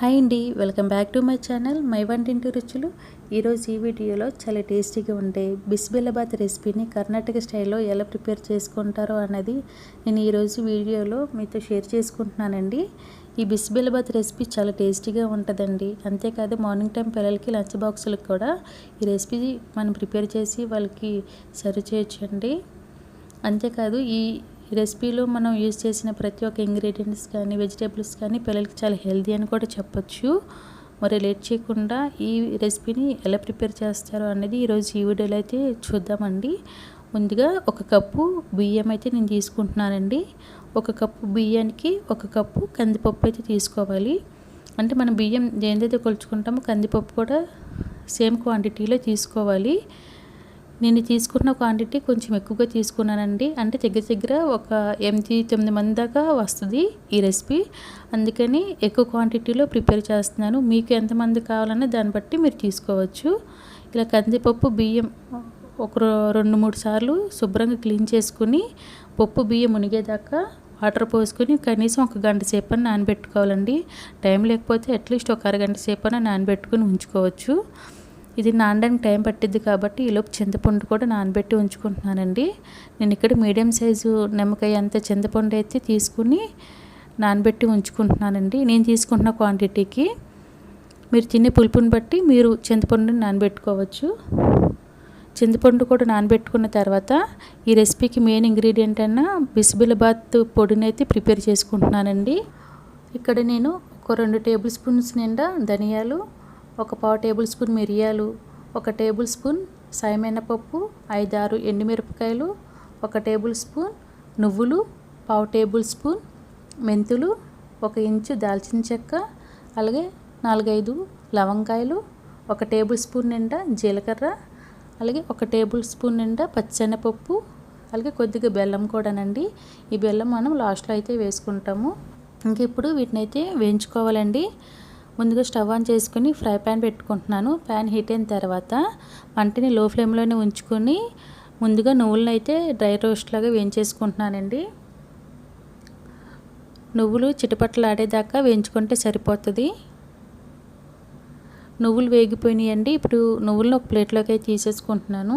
Hi అండి welcome back to my channel my వంటింటి రుచులు. ఈరోజు ఈ వీడియోలో చాలా టేస్టీగా ఉండే బిస్బెల్లబాత్ రెసిపీని కర్ణాటక స్టైల్లో ఎలా ప్రిపేర్ చేసుకుంటారో అన్నది నేను ఈరోజు వీడియోలో మీతో షేర్ చేసుకుంటున్నానండి. ఈ బిస్బెల్లబాత్ రెసిపీ చాలా టేస్టీగా ఉంటుందండి. అంతేకాదు మార్నింగ్ టైం పిల్లలకి లంచ్ బాక్సులకు కూడా ఈ రెసిపీ మనం ప్రిపేర్ చేసి వాళ్ళకి సర్వ్ చేయొచ్చండి. అంతేకాదు ఈ రెసిపీలో మనం యూజ్ చేసిన ప్రతి ఒక్క ఇంగ్రీడియంట్స్ కానీ వెజిటేబుల్స్ కానీ పిల్లలకి చాలా హెల్తీ అని కూడా చెప్పొచ్చు. మరి లేట్ చేయకుండా ఈ రెసిపీని ఎలా ప్రిపేర్ చేస్తారో అనేది ఈరోజు ఈ వీడియోలో అయితే చూద్దామండి. ముందుగా ఒక కప్పు బియ్యం అయితే నేను తీసుకుంటున్నానండి. ఒక కప్పు బియ్యానికి ఒక కప్పు కందిపప్పు అయితే తీసుకోవాలి. అంటే మనం బియ్యం దేనిదైతే కొలుచుకుంటామో కందిపప్పు కూడా సేమ్ క్వాంటిటీలో తీసుకోవాలి. నేను తీసుకున్న క్వాంటిటీ కొంచెం ఎక్కువగా తీసుకున్నానండి. అంటే దగ్గర దగ్గర ఒక ఎనిమిది తొమ్మిది మంది దాకా వస్తుంది ఈ రెసిపీ అందుకని ఎక్కువ క్వాంటిటీలో ప్రిపేర్ చేస్తున్నాను. మీకు ఎంతమంది కావాలన్నా దాన్ని బట్టి మీరు తీసుకోవచ్చు. ఇలా కందిపప్పు బియ్యం ఒక రెండు మూడు సార్లు శుభ్రంగా క్లీన్ చేసుకుని పప్పు బియ్యం మునిగేదాకా వాటర్ పోసుకొని కనీసం ఒక గంట సేపు అని నానబెట్టుకోవాలండి. టైం లేకపోతే అట్లీస్ట్ ఒక అరగంట సేపు అని నానబెట్టుకుని ఉంచుకోవచ్చు. ఇది నానడానికి టైం పట్టిద్ది కాబట్టి ఈలోపు చింతపండు కూడా నానబెట్టి ఉంచుకుంటున్నానండి. నేను ఇక్కడ మీడియం సైజు నిమ్మకాయ అంత చింతపండు అయితే తీసుకుని నానబెట్టి ఉంచుకుంటున్నానండి. నేను తీసుకుంటున్న క్వాంటిటీకి. మీరు తినే పులుపుని బట్టి మీరు చింతపండుని నానబెట్టుకోవచ్చు. చింతపండు కూడా నానబెట్టుకున్న తర్వాత ఈ రెసిపీకి మెయిన్ ఇంగ్రీడియంట్ అయిన బిస్బిలబాత్ పొడిని అయితే ప్రిపేర్ చేసుకుంటున్నానండి. ఇక్కడ నేను ఒక రెండు టేబుల్ స్పూన్స్ నిండా ధనియాలు ఒక పావు టేబుల్ స్పూన్ మిరియాలు ఒక టేబుల్ స్పూన్ సాయమినపప్పు ఐదారు ఎండుమిరపకాయలు ఒక టేబుల్ స్పూన్ నువ్వులు పావు టేబుల్ స్పూన్ మెంతులు ఒక ఇంచు దాల్చిన చెక్క అలాగే నాలుగైదు లవంగాయలు ఒక టేబుల్ స్పూన్ నిండా జీలకర్ర అలాగే ఒక టేబుల్ స్పూన్ నిండా పచ్చెనపప్పు అలాగే కొద్దిగా బెల్లం కూడానండి. ఈ బెల్లం మనం లాస్ట్లో అయితే వేసుకుంటాము. ఇంక ఇప్పుడు వీటిని అయితే వేయించుకోవాలండి. ముందుగా స్టవ్ ఆన్ చేసుకుని ఫ్రై ప్యాన్ పెట్టుకుంటున్నాను. ప్యాన్ హీట్ అయిన తర్వాత మంటని లో ఫ్లేమ్లోనే ఉంచుకొని ముందుగా నువ్వులను అయితే డ్రై రోస్ట్ లాగా వేయించేసుకుంటున్నానండి. నువ్వులు చిటపట్లు ఆడేదాకా వేయించుకుంటే సరిపోతుంది. నువ్వులు వేగిపోయినాయండి. ఇప్పుడు నువ్వులను ఒక ప్లేట్లోకి తీసేసుకుంటున్నాను.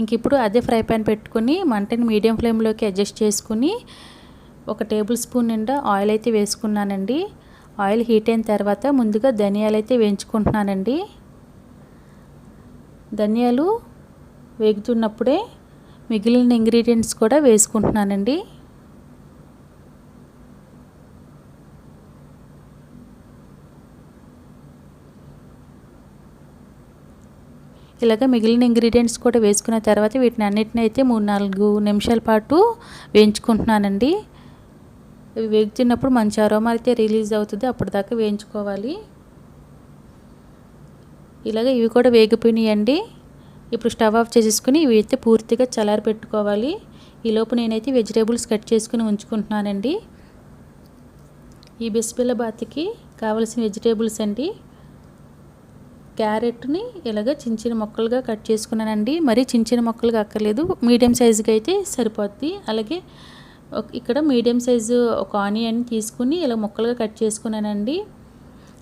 ఇంక ఇప్పుడు అదే ఫ్రై ప్యాన్ పెట్టుకొని మంటని మీడియం ఫ్లేమ్లోకి అడ్జస్ట్ చేసుకుని ఒక టేబుల్ స్పూన్ నిండా ఆయిల్ అయితే వేసుకున్నానండి. ఆయిల్ హీట్ అయిన తర్వాత ముందుగా ధనియాలు అయితే వేయించుకుంటున్నానండి. ధనియాలు వేగుతున్నప్పుడే మిగిలిన ఇంగ్రీడియంట్స్ కూడా వేసుకుంటున్నానండి. ఇలాగ మిగిలిన ఇంగ్రీడియంట్స్ కూడా వేసుకున్న తర్వాత వీటిని అన్నిటిని అయితే మూడు నాలుగు నిమిషాల పాటు వేయించుకుంటున్నానండి. ఇవి వేగుతున్నప్పుడు మంచి అరోమా అయితే రిలీజ్ అవుతుంది. అప్పటిదాకా వేయించుకోవాలి. ఇలాగ ఇవి కూడా వేగిపోయినాయండి. ఇప్పుడు స్టవ్ ఆఫ్ చేసేసుకుని ఇవి అయితే పూర్తిగా చల్లారి పెట్టుకోవాలి. ఈలోపు నేనైతే వెజిటేబుల్స్ కట్ చేసుకుని ఉంచుకుంటున్నానండి. ఈ బిస్బిల్ల బాతికి కావలసిన వెజిటేబుల్స్ అండి. క్యారెట్ని ఇలాగ చిన్న చిన్న మొక్కలుగా కట్ చేసుకున్నానండి. మరి చిన్న చిన్న మొక్కలుగా అక్కర్లేదు. మీడియం సైజుగా అయితే సరిపోద్ది. అలాగే ఇక్కడ మీడియం సైజు ఒక ఆనియన్ తీసుకుని ఇలా ముక్కలుగా కట్ చేసుకున్నానండి.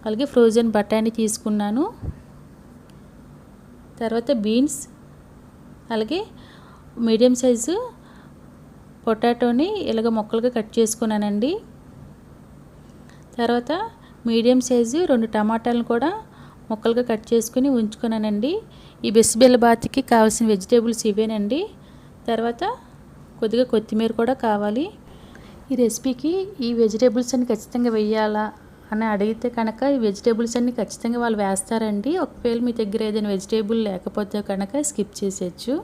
అలాగే ఫ్రోజన్ బఠానీ తీసుకున్నాను. తర్వాత బీన్స్ అలాగే మీడియం సైజు పొటాటోని ఇలాగ మొక్కలుగా కట్ చేసుకున్నానండి. తర్వాత మీడియం సైజు రెండు టమాటాలను కూడా ముక్కలుగా కట్ చేసుకుని ఉంచుకున్నానండి. ఈ బెస్బెల్ బాత్కి కావాల్సిన వెజిటేబుల్స్ ఇవేనండి. తర్వాత కొద్దిగా కొత్తిమీర కూడా కావాలి. ఈ రెసిపీకి ఈ వెజిటేబుల్స్ అన్ని ఖచ్చితంగా వెయ్యాలా అని అడిగితే కనుక ఈ వెజిటేబుల్స్ అన్ని ఖచ్చితంగా వాళ్ళు వేస్తారండి. ఒకవేళ మీ దగ్గర ఏదైనా వెజిటేబుల్ లేకపోతే కనుక స్కిప్ చేసేయచ్చు.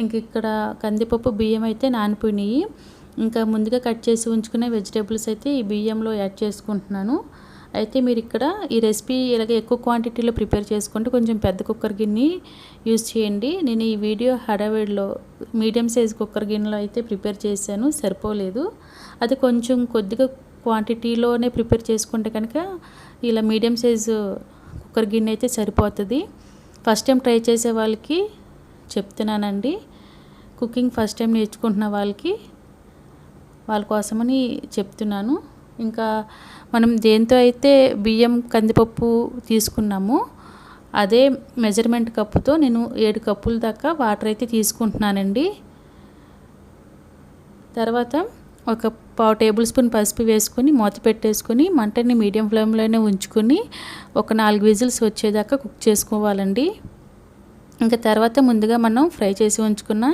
ఇంక ఇక్కడ కందిపప్పు బియ్యం అయితే నానిపోయినాయి. ఇంకా ముందుగా కట్ చేసి ఉంచుకునే వెజిటేబుల్స్ అయితే ఈ బియ్యంలో యాడ్ చేసుకుంటున్నాను. అయితే మీరు ఇక్కడ ఈ రెసిపీ ఇలాగ ఎక్కువ క్వాంటిటీలో ప్రిపేర్ చేసుకుంటే కొంచెం పెద్ద కుక్కర్ గిన్నె యూజ్ చేయండి. నేను ఈ వీడియో హడావిడిలో మీడియం సైజ్ కుక్కర్ గిన్నెలో అయితే ప్రిపేర్ చేశాను సరిపోలేదు. అది కొంచెం కొద్దిగా క్వాంటిటీలోనే ప్రిపేర్ చేసుకుంటే కనుక ఇలా మీడియం సైజు కుక్కర్ గిన్నె అయితే సరిపోతుంది. ఫస్ట్ టైం ట్రై చేసే వాళ్ళకి చెప్తున్నానండి. కుకింగ్ ఫస్ట్ టైం నేర్చుకుంటున్న వాళ్ళకి వాళ్ళ కోసమని చెప్తున్నాను. ఇంకా మనం దేంతో అయితే బియ్యం కందిపప్పు తీసుకున్నామో అదే మెజర్మెంట్ కప్పుతో నేను ఏడు కప్పుల దాకా వాటర్ అయితే తీసుకుంటున్నానండి. తర్వాత ఒక పావు టేబుల్ స్పూన్ పసుపు వేసుకొని మూత పెట్టేసుకొని మంటని మీడియం ఫ్లేమ్లోనే ఉంచుకొని ఒక నాలుగు విజిల్స్ వచ్చేదాకా కుక్ చేసుకోవాలండి. ఇంకా తర్వాత ముందుగా మనం ఫ్రై చేసి ఉంచుకున్న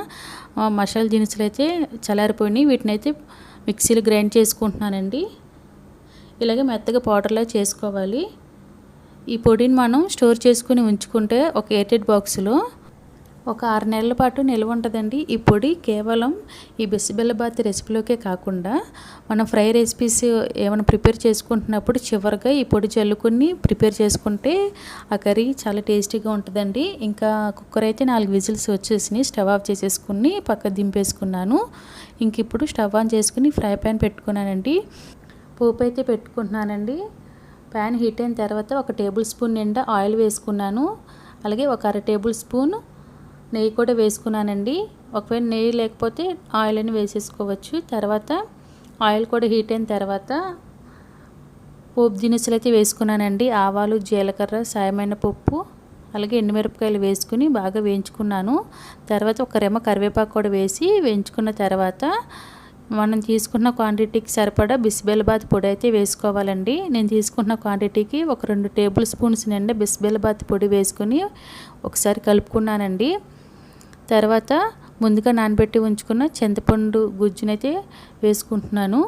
మసాలా దినుసులు అయితే చల్లారిపోయినాయి. వీటిని అయితే మిక్సీలో గ్రైండ్ చేసుకుంటున్నానండి. ఇలాగే మెత్తగా పౌడర్లా చేసుకోవాలి. ఈ పొడిని మనం స్టోర్ చేసుకుని ఉంచుకుంటే ఒక ఎయిటెడ్ బాక్స్లో ఒక ఆరు నెలల పాటు నిల్వ ఉంటుందండి. ఈ పొడి కేవలం ఈ బిసిబెల్లబాత్ రెసిపీలోకే కాకుండా మనం ఫ్రై రెసిపీస్ ఏమైనా ప్రిపేర్ చేసుకుంటున్నప్పుడు చివరిగా ఈ పొడి చల్లుకొని ప్రిపేర్ చేసుకుంటే ఆ కర్రీ చాలా టేస్టీగా ఉంటుందండి. ఇంకా కుక్కర్ అయితే నాలుగు విజిల్స్ వచ్చేసినాయి. స్టవ్ ఆఫ్ చేసేసుకుని పక్క దింపేసుకున్నాను. ఇంక ఇప్పుడు స్టవ్ ఆన్ చేసుకుని ఫ్రై ప్యాన్ పెట్టుకున్నానండి. పోపు అయితే పెట్టుకుంటున్నానండి. ప్యాన్ హీట్ అయిన తర్వాత ఒక టేబుల్ స్పూన్ నిండా ఆయిల్ వేసుకున్నాను. అలాగే ఒక అర టేబుల్ స్పూన్ నెయ్యి కూడా వేసుకున్నానండి. ఒకవేళ నెయ్యి లేకపోతే ఆయిల్ అని వేసేసుకోవచ్చు. తర్వాత ఆయిల్ కూడా హీట్ అయిన తర్వాత పోపు దినుసులు అయితే వేసుకున్నానండి. ఆవాలు జీలకర్ర సాయమైన పప్పు అలాగే ఎండుమిరపకాయలు వేసుకుని బాగా వేయించుకున్నాను. తర్వాత ఒక రెమ్మ కరివేపాకు కూడా వేసి వేయించుకున్న తర్వాత మనం తీసుకున్న క్వాంటిటీకి సరిపడా బిస్బెల్బాత్ పొడి అయితే వేసుకోవాలండి. నేను తీసుకున్న క్వాంటిటీకి ఒక రెండు టేబుల్ స్పూన్స్ నిండా బిస్బెల్బాత్ పొడి వేసుకొని ఒకసారి కలుపుకున్నానండి. తర్వాత ముందుగా నానబెట్టి ఉంచుకున్న చింతపండు గుజ్జునైతే వేసుకుంటున్నాను.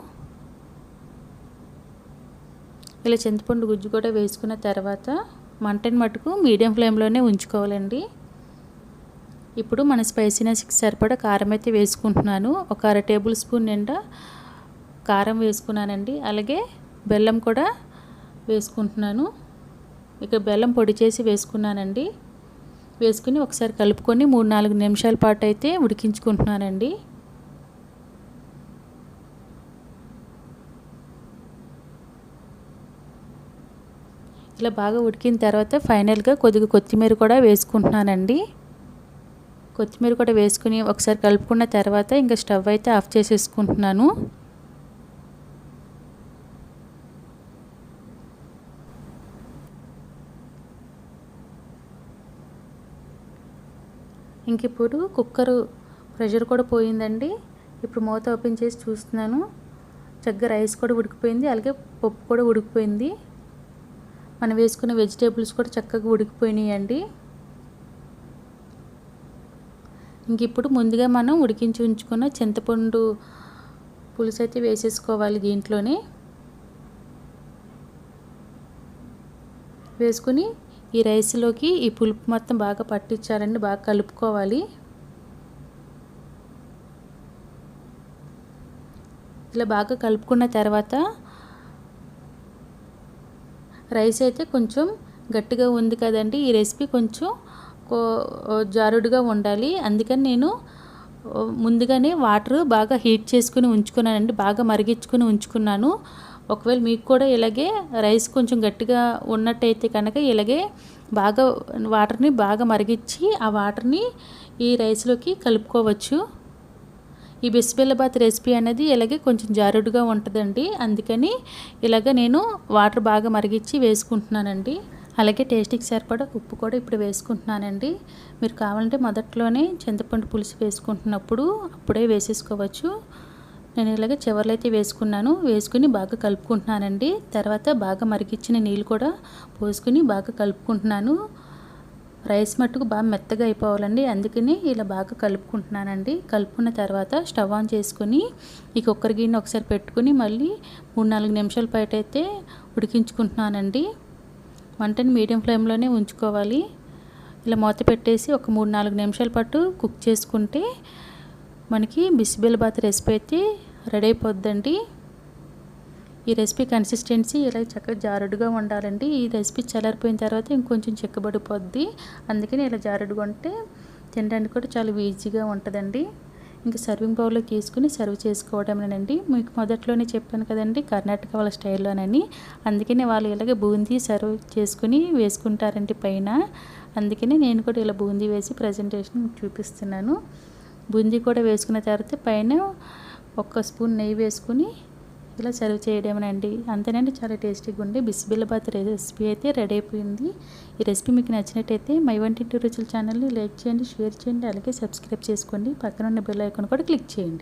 ఇలా చింతపండు గుజ్జు కూడా వేసుకున్న తర్వాత మంటని మటుకు మీడియం ఫ్లేమ్లోనే ఉంచుకోవాలండి. ఇప్పుడు మన స్పైసీనెస్కి సరిపడా కారం అయితే వేసుకుంటున్నాను. ఒక అర టేబుల్ స్పూన్ నిండా కారం వేసుకున్నానండి. అలాగే బెల్లం కూడా వేసుకుంటున్నాను. ఇక బెల్లం పొడి చేసి వేసుకున్నానండి. వేసుకుని ఒకసారి కలుపుకొని మూడు నాలుగు నిమిషాల పాటు అయితే ఉడికించుకుంటున్నానండి. ఇలా బాగా ఉడికిన తర్వాత ఫైనల్గా కొద్దిగా కొత్తిమీర కూడా వేసుకుంటున్నానండి. కొత్తిమీర కూడా వేసుకుని ఒకసారి కలుపుకున్న తర్వాత ఇంకా స్టవ్ అయితే ఆఫ్ చేసేసుకుంటున్నాను. ఇంక ఇప్పుడు కుక్కర్ ప్రెషర్ కూడా పోయిందండి. ఇప్పుడు మూత ఓపెన్ చేసి చూస్తున్నాను. చక్కగా రైస్ కూడా ఉడికిపోయింది అలాగే పప్పు కూడా ఉడికిపోయింది. మనం వేసుకున్న వెజిటేబుల్స్ కూడా చక్కగా ఉడికిపోయినాయండి. ఇంక ఇప్పుడు ముందుగా మనం ఉడికించి ఉంచుకున్న చింతపండు పులుసు అయితే వేసేసుకోవాలి దీంట్లోనే. వేసుకుని ఈ రైస్లోకి ఈ పులుపు మొత్తం బాగా పట్టించాలండి బాగా కలుపుకోవాలి. ఇలా బాగా కలుపుకున్న తర్వాత రైస్ అయితే కొంచెం గట్టిగా ఉంది కదండి ఈ రెసిపీ కొంచెం కో జారుడుగా ఉండాలి. అందుకని నేను ముందుగానే వాటర్ బాగా హీట్ చేసుకుని ఉంచుకున్నానండి. బాగా మరిగించుకుని ఉంచుకున్నాను. ఒకవేళ మీకు కూడా ఇలాగే రైస్ కొంచెం గట్టిగా ఉన్నట్టయితే కనుక ఇలాగే బాగా వాటర్ని బాగా మరిగించి ఆ వాటర్ని ఈ రైస్లోకి కలుపుకోవచ్చు. ఈ బిస్బెల్లబాత్ రెసిపీ అనేది ఇలాగే కొంచెం జారుడుగా ఉంటుందండి. అందుకని ఇలాగ నేను వాటర్ బాగా మరిగించి వేసుకుంటున్నానండి. అలాగే టేస్ట్కి సరిపడా ఉప్పు కూడా ఇప్పుడు వేసుకుంటున్నానండి. మీరు కావాలంటే మొదట్లోనే చింతపండు పులుసు వేసుకుంటున్నప్పుడు అప్పుడే వేసేసుకోవచ్చు. నేను ఇలాగే చివర్లో అయితే వేసుకున్నాను. వేసుకుని బాగా కలుపుకుంటున్నానండి. తర్వాత బాగా మరిగించిన నీళ్ళు కూడా పోసుకుని బాగా కలుపుకుంటున్నాను. రైస్ మట్టుకు బాగా మెత్తగా అయిపోవాలండి. అందుకని ఇలా బాగా కలుపుకుంటున్నానండి. కలుపుకున్న తర్వాత స్టవ్ ఆన్ చేసుకుని ఈ కుక్కర్ గిన్నె ఒకసారి పెట్టుకుని మళ్ళీ మూడు నాలుగు నిమిషాల పాటు అయితే ఉడికించుకుంటున్నానండి. మంటని మీడియం ఫ్లేమ్లోనే ఉంచుకోవాలి. ఇలా మూత పెట్టేసి ఒక మూడు నాలుగు నిమిషాల పాటు కుక్ చేసుకుంటే మనకి బిసిబెల్ రెసిపీ అయితే రెడీ అయిపోద్దండి. ఈ రెసిపీ కన్సిస్టెన్సీ ఇలా చక్కగా జారుడుగా ఉండాలండి. ఈ రెసిపీ చల్లారిపోయిన తర్వాత ఇంకొంచెం చెక్కబడిపోద్ది. అందుకని ఇలా జారుడుగా ఉంటే తినడానికి కూడా చాలా ఈజీగా ఉంటుందండి. ఇంకా సర్వింగ్ బౌల్లో తీసుకుని సర్వ్ చేసుకోవడమేనండి మీకు మొదట్లోనే చెప్పాను కదండి కర్ణాటక వాళ్ళ స్టైల్లోనని. అందుకనే వాళ్ళు ఇలాగే బూందీ సర్వ్ చేసుకుని వేసుకుంటారండి పైన. అందుకనే నేను కూడా ఇలా బూందీ వేసి ప్రజెంటేషన్ చూపిస్తున్నాను. బూందీ కూడా వేసుకున్న తర్వాత పైన ఒక్క స్పూన్ నెయ్యి వేసుకుని ఇలా సర్వ్ చేయడమేనండి. అంతేనండి చాలా టేస్టీగా ఉండి బిస్బిల్లబాత్ రెసిపీ అయితే రెడీ అయిపోయింది. ఈ రెసిపీ మీకు నచ్చినట్టయితే మై వంటింటి రుచుల ఛానల్ని లైక్ చేయండి షేర్ చేయండి అలాగే సబ్స్క్రైబ్ చేసుకోండి. పక్కన ఉన్న బెల్ ఐకాన్ కూడా క్లిక్ చేయండి.